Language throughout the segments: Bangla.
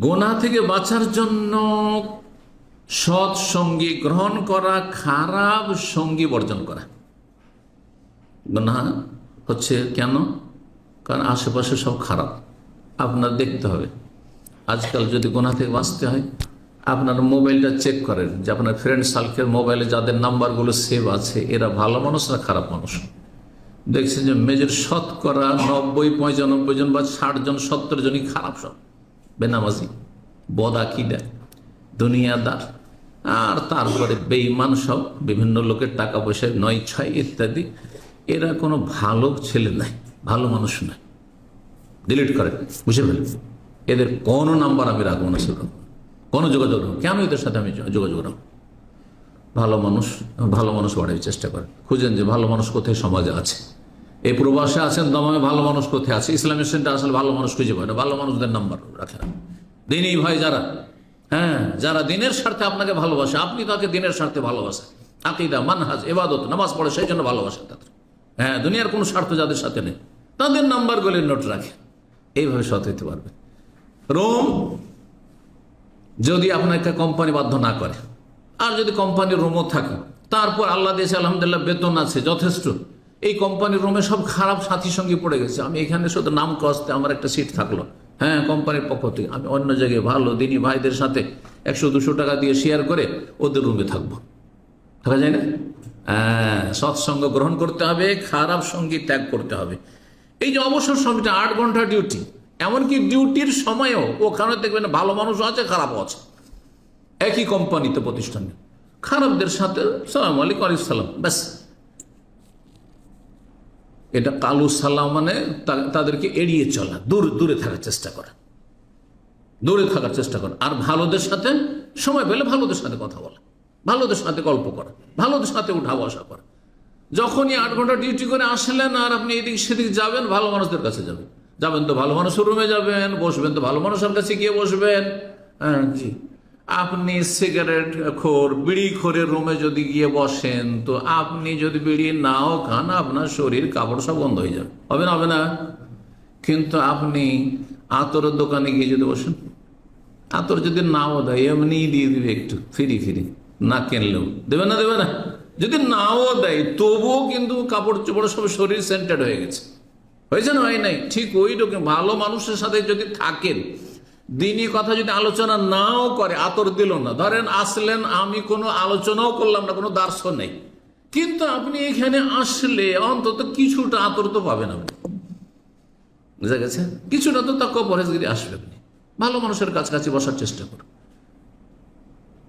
গোনা থেকে বাঁচার জন্য সৎ সঙ্গী গ্রহণ করা, খারাপ সঙ্গী বর্জন করা। গোনা হচ্ছে কেন? কারণ আশেপাশে সব খারাপ। আপনার দেখতে হবে। আজকাল যদি গোনা থেকে বাঁচতে হয়, আপনার মোবাইলটা চেক করেন যে আপনার ফ্রেন্ড সার্কেল মোবাইলে যাদের নাম্বারগুলো সেভ আছে, এরা ভালো মানুষ না খারাপ মানুষ? দেখছেন যে মেজর শতকরা নব্বই পঁচানব্বই জন বা ষাট জন, সত্তর জনই খারাপ সব। বেনামাজি বদাকিদা দুনিয়াদার আর তারপরে বেইমান সব, বিভিন্ন লোকের টাকা পয়সা নয় ছয় ইত্যাদি। এরা কোনো ভালো ছেলে নাই, ভালো মানুষ নাই। ডিলিট করে, বুঝে ফেলেন এদের কোনো নাম্বার আমি রাখব না সেরকম। কোনো যোগাযোগ রাখব কেন এদের সাথে আমি যোগাযোগ রাখব? ভালো মানুষ ভালো মানুষ বাড়ার চেষ্টা করে। খুঁজেন যে ভালো মানুষ কোথায় সমাজে আছে। এই প্রবাসে আছেন দমামে ভালো মানুষ কোথায় আছে? ইসলামিক সেন্টার আসলে ভালো মানুষ খুঁজে পায় না, ভালো মানুষদের নাম্বার রাখেন দিনই ভাই যারা হ্যাঁ যারা দিনের স্বার্থে আপনাকে ভালোবাসে, আপনি তাকে দিনের স্বার্থে ভালোবাসেন। আকিদা, মানহাজ, এবাদত, নামাজ পড়ে সেই জন্য ভালোবাসেন তাদের। হ্যাঁ দুনিয়ার কোনো স্বার্থ যাদের সাথে নেই, তাদের নাম্বারগুলির নোট রাখে এইভাবে সৎ হইতে পারবে রোম, যদি আপনাকে কোম্পানি বাধ্য না করে, আর যদি কোম্পানির রুমও থাকে, তারপর আল্লাহ দিয়েছে, আলহামদুলিল্লাহ, বেতন আছে, যথেষ্ট। এই কোম্পানির রুমে সব খারাপ সাথীর সঙ্গে পড়ে গেছে। আমি এখানে শুধু নাম কষতে আমার একটা সিট থাকল। হ্যাঁ কোম্পানির পক্ষ থেকে। আমি অন্য জায়গায় ভালো দিনী ভাইদের সাথে একশো দুশো টাকা দিয়ে শেয়ার করে ওদের রুমে থাকব। থাকা যায় না? হ্যাঁ সৎসঙ্গ গ্রহণ করতে হবে, খারাপ সঙ্গী ত্যাগ করতে হবে। এই যে অবসর সময়টা আট ঘণ্টা ডিউটি এমনকি ডিউটির সময়ও ওখানে দেখবেন ভালো মানুষও আছে, খারাপও আছে। একই কোম্পানিতে প্রতিষ্ঠানে। খারাপদের সাথে, সালাম আলাইকুম আলাইকুম সালাম ব্যাস। এটা কালু সালাম মানে তাদেরকে এড়িয়ে চলা, দূর, দূরে থাকার চেষ্টা করা। দূরে থাকার চেষ্টা করা। আর ভালোদের সাথে সময় পেলে ভালোদের সাথে কথা বলা, ভালোদের সাথে গল্প করা, ভালোদের সাথে উঠা বসা করা। যখনই আট ঘণ্টা ডিউটি করে আসলেন আর আপনি এদিক সেদিক যাবেন, ভালো মানুষদের কাছে যাবেন। যাবেন তো ভালো মানুষের রুমে যাবেন, বসবেন তো ভালো মানুষের কাছে গিয়ে বসবেন। হ্যাঁ জি। আপনি সিগারেট খোর, বিড়ি খোরের রুমে যদি গিয়ে বসেন, তো আপনি যদি বিড়ি নাও খান, আপনার শরীর কাপড় সব বন্ধ হয়ে যাবে। হবে না হবে না? কিন্তু আপনি আতরের দোকানে গিয়ে যদি বসেন, আতর যদি নাও দেয়, এমনি দিয়ে দিবে একটু, ফিরি ফিরি, না কিনলেও। দেবে না দেবে না? যদি নাও দেয়, তবুও কিন্তু কাপড় চোপড় সব শরীর সেন্টার হয়ে গেছে। হয়েছে না, হয় নাই? ঠিক ওই রকম ভালো মানুষের সাথে যদি থাকেন দিনই কথা যদি আলোচনা নাও করে, আতর দিল না। ধরেন আসলেন, আমি কোনো আলোচনাও করলাম না, কোনো দার্শন নেই। কিন্তু আপনি এখানে আসলে অন্তত কিছুটা আতর তো পাবেন আপনি। বুঝা গেছে? কিছুটা তো তাকে পরেশগিরি আসবে আপনি। ভালো মানুষের কাছাকাছি বসার চেষ্টা করুন।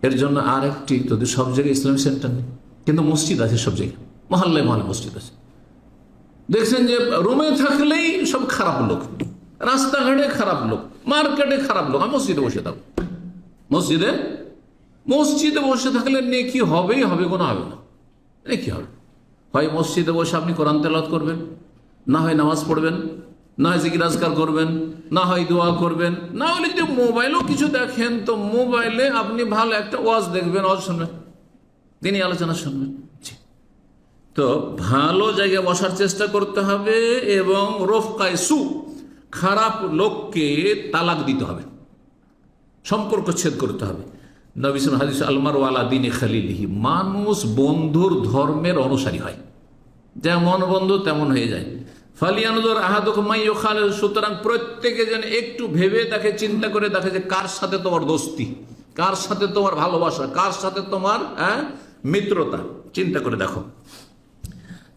এর জন্য আর একটি যদি সব জায়গায় ইসলামিক সেন্টার নেই, কিন্তু মসজিদ আছে সব জায়গায়, মহল্লায় মহল্লা মসজিদ আছে। দেখছেন যে রুমে থাকলেই সব খারাপ লোক। রাস্তাঘাটে খারাপ লোক, মার্কেটে খারাপ লোক, আমি মসজিদে বসে থাকব। মসজিদে? মসজিদে বসে থাকলে নেকি হবেই হবে, কোনো হবে না। নেকি হবে। হয় মসজিদে বসে আপনি কোরআন তেলাত করবেন, না হয় নামাজ পড়বেন, না হয় জিজ্ঞাসকার করবেন, না হয় দোয়া করবেন, না হলে যদি মোবাইলও কিছু দেখেন, তো মোবাইলে আপনি ভালো একটা ওয়াজ দেখবেন, ওয়াজ শুনবেন তিনি আলোচনা শুনবেন। তো ভালো জায়গায় বসার চেষ্টা করতে হবে এবং রফকায় সু খারাপ লোককে তালাক দিতে হবে, সম্পর্ক ছেদ করতে হবে। নবিসম হাদিস আলমার ওয়ালা দিনে খালিলিহি, মানুষ বন্ধুর ধর্মের অনুসারী হয়। যেমন বন্ধু, তেমন হয়ে যায়। ফালিয়ানুদর আহাদক মাইও খালে সুতরাং প্রত্যেকে যেন একটু ভেবে দেখে চিন্তা করে দেখে যে কার সাথে তোমার দোস্তি, কার সাথে তোমার ভালোবাসা, কার সাথে তোমার হ্যাঁ মিত্রতা, চিন্তা করে দেখো।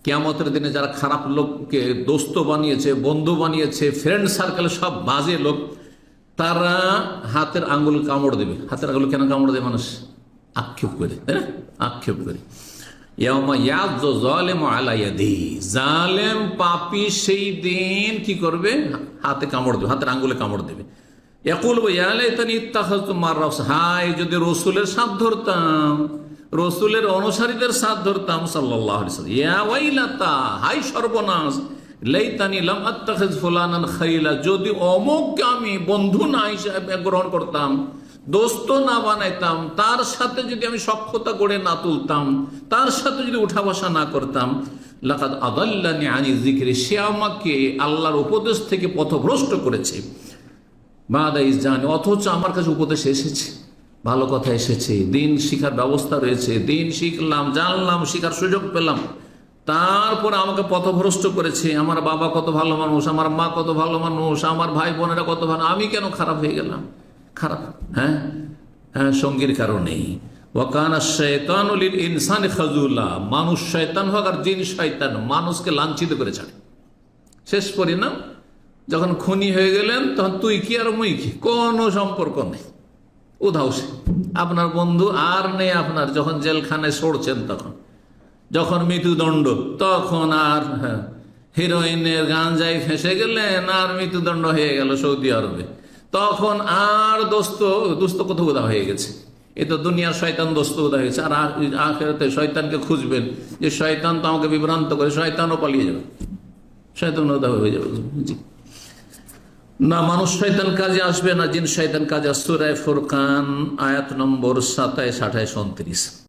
কেয়ামতের দিনে যারা খারাপ লোককে দোস্ত বানিয়েছে, বন্ধু বানিয়েছে ফ্রেন্ড সার্কেল সব বাজে লোক, তারা হাতের আঙ্গুল কামড় দেবে। হাতের আঙ্গুল কেন কামড় দেবে মানুষ? আক্ষেপ করে, তাই না? আক্ষেপ করে। জালেম পাপী সেই দিন কি করবে? হাতে কামড় দেবে, হাতের আঙ্গুলে কামড় দেবে। রাস। হাই যদি রসুলের সাথ ধরতাম রসুলের অনুসারীদের সাথ ধরতাম ওয়াইলাতা, হাই সর্বনাশ, লাইতানি লাম আত্তাখিজ খাইলা, যদি অমুককে আমি বন্ধু না হিসাবে গ্রহণ করতাম, দোস্ত না বানাইতাম, তার সাথে যদি আমি সক্ষতা গড়ে না তুলতাম, তার সাথে যদি উঠা বসা না করতাম, লাকাদ আদাল্লানি আনি জিকিরে সে আমাকে আল্লাহর উপদেশ থেকে পথভ্রষ্ট করেছে। বাদা ইস জানি, অথচ আমার কাছে উপদেশ এসেছে। ভালো কথা এসেছে, দিন শিখার ব্যবস্থা রয়েছে, দিন শিখলাম, জানলাম, শিখার সুযোগ পেলাম। তারপর আমাকে পথভ্রষ্ট করেছে, আমার বাবা কত ভালো মানুষ, আমার মা কত ভালো মানুষ, আমার ভাই বোনেরা কত ভালো, আমি কেন খারাপ হয়ে গেলাম? খারাপ হ্যাঁ? হ্যাঁ সঙ্গীর কারণেই ইনসান মানুষ শয়তান হোক আর জিন শয়তান, মানুষকে লাঞ্ছিত করে ছাড়ে। শেষ পরিণাম, যখন খুনি হয়ে গেলেন, তখন তুই কি আর মুই কি? কোনো সম্পর্ক নেই। উধাও সে আপনার বন্ধু আর নেই আপনার যখন জেলখানায় সরছেন তখন। যখন মৃত্যুদণ্ড তখন আর হ্যাঁ, হিরোইনের গাঞ্জায় ফেসে গেলেন আর মৃত্যুদণ্ড হয়ে গেল সৌদি আরবে। তখন আর দোস্ত দোস্ত কোথাও উদা হয়ে গেছে। এ তো দুনিয়ার শয়তান দোস্ত উদা হয়েছে আর আখেরাতে শয়তানকে খুঁজবেন যে শয়তান তো আমাকে বিভ্রান্ত করে শয়তানও পালিয়ে যাবে। শয়তান উদা হয়ে যাবে। জি। না, মানুষ শয়তান কাজে আসবে না, জিন শয়তান কাজে সুরায় ফুরকান, আয়াত নম্বর সাতাইশ, আঠাইশ, উনত্রিশ।